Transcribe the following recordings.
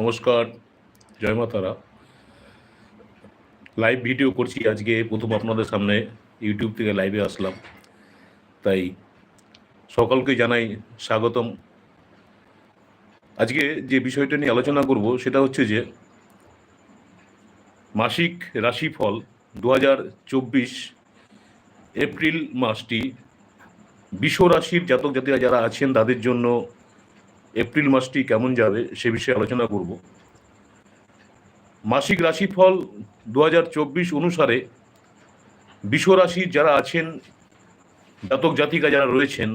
নমস্কার, জয় মা তারা। লাইভ ভিডিও করছি আজকে, প্রথম আপনাদের সামনে ইউটিউব থেকে লাইভে আসলাম। তাই সকলকে জানাই স্বাগতম। আজকে যে বিষয়টা নিয়ে আলোচনা করব, সেটা হচ্ছে যে মাসিক রাশিফল দু হাজার চব্বিশ এপ্রিল মাসটি বিশ্ব রাশির জাতক জাতিরা যারা আছেন, তাদের জন্য এপ্রিল মাসটি কেমন যাবে সে বিষয়ে আলোচনা করব। মাসিক রাশিফল দু হাজার চব্বিশ অনুসারে বিশ্ব রাশির যারা আছেন, জাতক জাতিকা যারা রয়েছেন,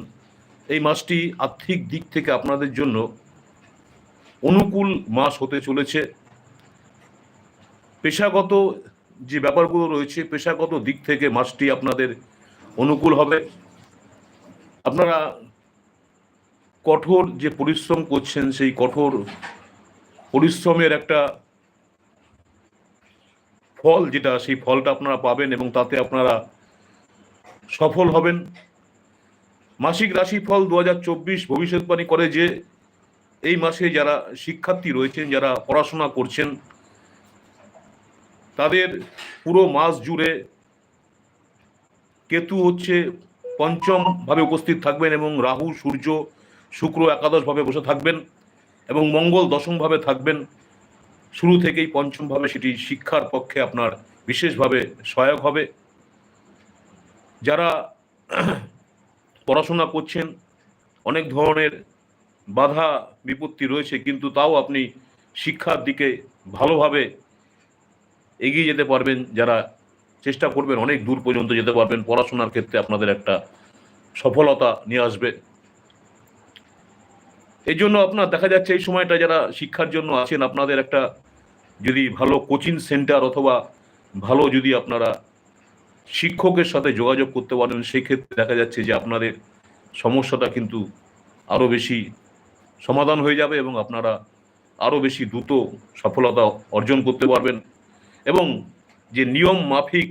এই মাসটি আর্থিক দিক থেকে আপনাদের জন্য অনুকূল মাস হতে চলেছে। পেশাগত যে ব্যাপারগুলো রয়েছে, পেশাগত দিক থেকে মাসটি আপনাদের অনুকূল হবে। আপনারা কঠোর যে পরিশ্রম করছেন, সেই কঠোর পরিশ্রমের একটা ফল যেটা, সেই ফলটা আপনারা পাবেন এবং তাতে আপনারা সফল হবেন। মাসিক রাশিফল দু হাজার চব্বিশ ভবিষ্যৎবাণী করে যে এই মাসে যারা শিক্ষার্থী রয়েছেন, যারা পড়াশোনা করছেন, তাদের পুরো মাস জুড়ে কেতু হচ্ছে পঞ্চম ভাবে উপস্থিত থাকবেন এবং রাহু, সূর্য শুক্র একাদশভাবে বসে থাকবেন এবং মঙ্গল দশমভাবে থাকবেন। শুরু থেকেই পঞ্চমভাবে সেটি শিক্ষার পক্ষে আপনার বিশেষভাবে সহায়ক হবে। যারা পড়াশোনা করছেন, অনেক ধরনের বাধা বিপত্তি রয়েছে, কিন্তু তাও আপনি শিক্ষার দিকে ভালোভাবে এগিয়ে যেতে পারবেন। যারা চেষ্টা করবেন, অনেক দূর পর্যন্ত যেতে পারবেন। পড়াশোনার ক্ষেত্রে আপনাদের একটা সফলতা নিয়ে আসবে। এই জন্য আপনার দেখা যাচ্ছে এই সময়টা যারা শিক্ষার জন্য আছেন, আপনাদের একটা যদি ভালো কোচিং সেন্টার অথবা ভালো যদি আপনারা শিক্ষকের সাথে যোগাযোগ করতে পারেন, সেক্ষেত্রে দেখা যাচ্ছে যে আপনাদের সমস্যাটা কিন্তু আরও বেশি সমাধান হয়ে যাবে এবং আপনারা আরও বেশি দ্রুত সফলতা অর্জন করতে পারবেন। এবং যে নিয়ম মাফিক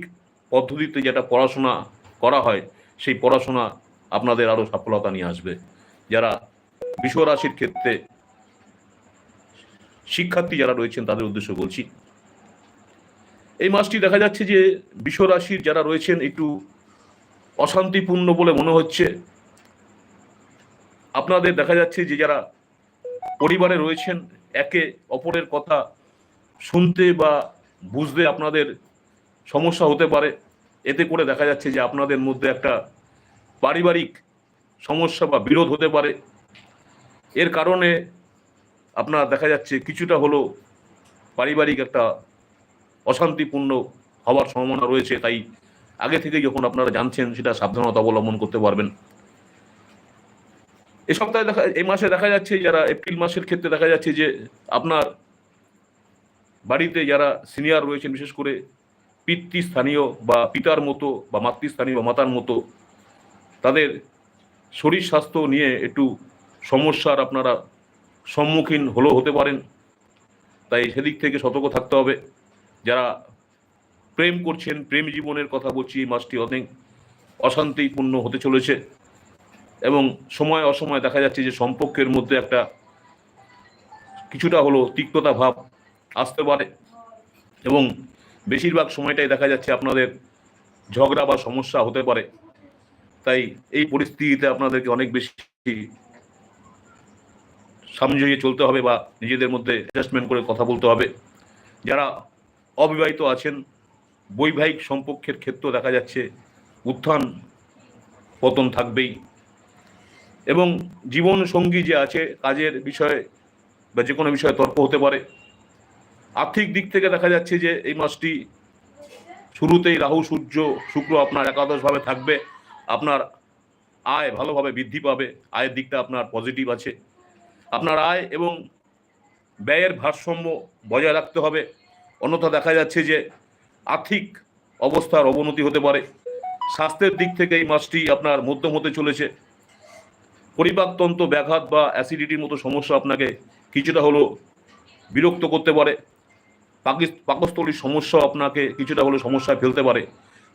পদ্ধতিতে যেটা পড়াশোনা করা হয়, সেই পড়াশোনা আপনাদের আরও সফলতা নিয়ে আসবে। যারা বিশ্ব রাশির ক্ষেত্রে শিক্ষার্থী যারা রয়েছেন, তাদের উদ্দেশ্য বলছি। এই মাসটি দেখা যাচ্ছে যে বিশ্বরাশির যারা রয়েছেন, একটু অশান্তিপূর্ণ বলে মনে হচ্ছে। আপনাদের দেখা যাচ্ছে যে যারা পরিবারে রয়েছেন, একে অপরের কথা শুনতে বা বুঝতে আপনাদের সমস্যা হতে পারে। এতে করে দেখা যাচ্ছে যে আপনাদের মধ্যে একটা পারিবারিক সমস্যা বা বিরোধ হতে পারে। এর কারণে আপনার দেখা যাচ্ছে কিছুটা হলো পারিবারিক একটা অশান্তিপূর্ণ হওয়ার সম্ভাবনা রয়েছে। তাই আগে থেকে যখন আপনারা জানছেন, সেটা সাবধানতা অবলম্বন করতে পারবেন। এ সপ্তাহে দেখা এই মাসে দেখা যাচ্ছে যারা এপ্রিল মাসের ক্ষেত্রে দেখা যাচ্ছে যে আপনার বাড়িতে যারা সিনিয়র রয়েছেন, বিশেষ করে পিতৃস্থানীয় বা পিতার মতো বা মাতৃস্থানীয় বা মাতার মতো, তাদের শরীর স্বাস্থ্য নিয়ে একটু সমস্যার আপনারা সম্মুখীন হলেও হতে পারেন। তাই সেদিক থেকে সতর্ক থাকতে হবে। যারা প্রেম করছেন, প্রেম জীবনের কথা বলছি এই মাসটি অনেক অশান্তিপূর্ণ হতে চলেছে এবং সময় অসময় দেখা যাচ্ছে যে সম্পর্কের মধ্যে একটা কিছুটা হলো তিক্ততা ভাব আসতে পারে এবং বেশিরভাগ সময়টাই দেখা যাচ্ছে আপনাদের ঝগড়া বা সমস্যা হতে পারে। তাই এই পরিস্থিতিতে আপনাদেরকে অনেক বেশি সামঞ্জস্য চলতে হবে বা নিজেদের মধ্যে অ্যাডজাস্টমেন্ট করে কথা বলতে হবে। যারা অবিবাহিত আছেন, বৈবাহিক সম্পর্কের ক্ষেত্রেও দেখা যাচ্ছে উত্থান পতন থাকবেই। এবং জীবন সঙ্গী যে আছে, কাজের বিষয়ে বা যে কোনো বিষয়ে তর্ক হতে পারে। আর্থিক দিক থেকে দেখা যাচ্ছে যে এই মাসটি শুরুতেই রাহু, সূর্য, শুক্র আপনার একাদশভাবে থাকবে। আপনার আয় ভালোভাবে বৃদ্ধি পাবে। আয়ের দিকটা আপনার পজিটিভ আছে। আপনার আয় এবং ব্যয়ের ভারসাম্য বজায় রাখতে হবে। অন্যথা দেখা যাচ্ছে যে আর্থিক অবস্থার অবনতি হতে পারে। স্বাস্থ্যের দিক থেকে এই মাসটি আপনার মধ্যম হতে চলেছে। পরিপাকতন্ত্র ব্যাঘাত বা অ্যাসিডিটির মতো সমস্যা আপনাকে কিছুটা হলো বিরক্ত করতে পারে। পাকিস- পাকস্থলীর সমস্যাও আপনাকে কিছুটা হলো সমস্যায় ফেলতে পারে।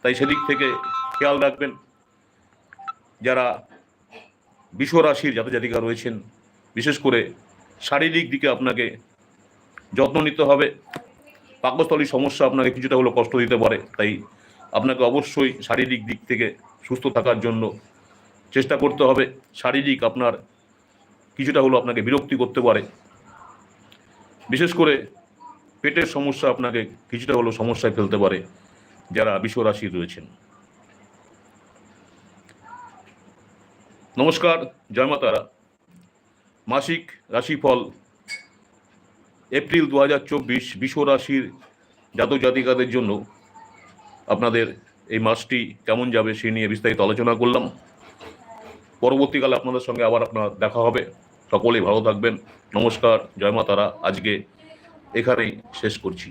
তাই সেদিক থেকে খেয়াল রাখবেন। যারা বিশ্ব রাশির জাতজাতিকা রয়েছেন বিশেষ করে শারীরিক দিকে আপনাকে যত্ন নিতে হবে। পাকস্থলীর সমস্যা আপনাকে কিছুটা হলেও কষ্ট দিতে পারে। তাই আপনাকে অবশ্যই শারীরিক দিক থেকে সুস্থ থাকার জন্য চেষ্টা করতে হবে। শারীরিক আপনার কিছুটা হলেও আপনাকে বিরক্তি করতে পারে। বিশেষ করে পেটের সমস্যা আপনাকে কিছুটা হলেও সমস্যায় ফেলতে পারে, যারা বিশ্বরাশির রয়েছেন। নমস্কার, জয় মা তারা মাসিক রাশিফল এপ্রিল দু হাজার চব্বিশ বিশ্ব রাশির জাতক জাতিকাদের জন্য আপনাদের এই মাসটি কেমন যাবে সে নিয়ে বিস্তারিত আলোচনা করলাম। পরবর্তীকালে আপনাদের সঙ্গে আবার আপনার দেখা হবে। সকলেই ভালো থাকবেন। নমস্কার। জয় মা তারা আজকে এখানেই শেষ করছি।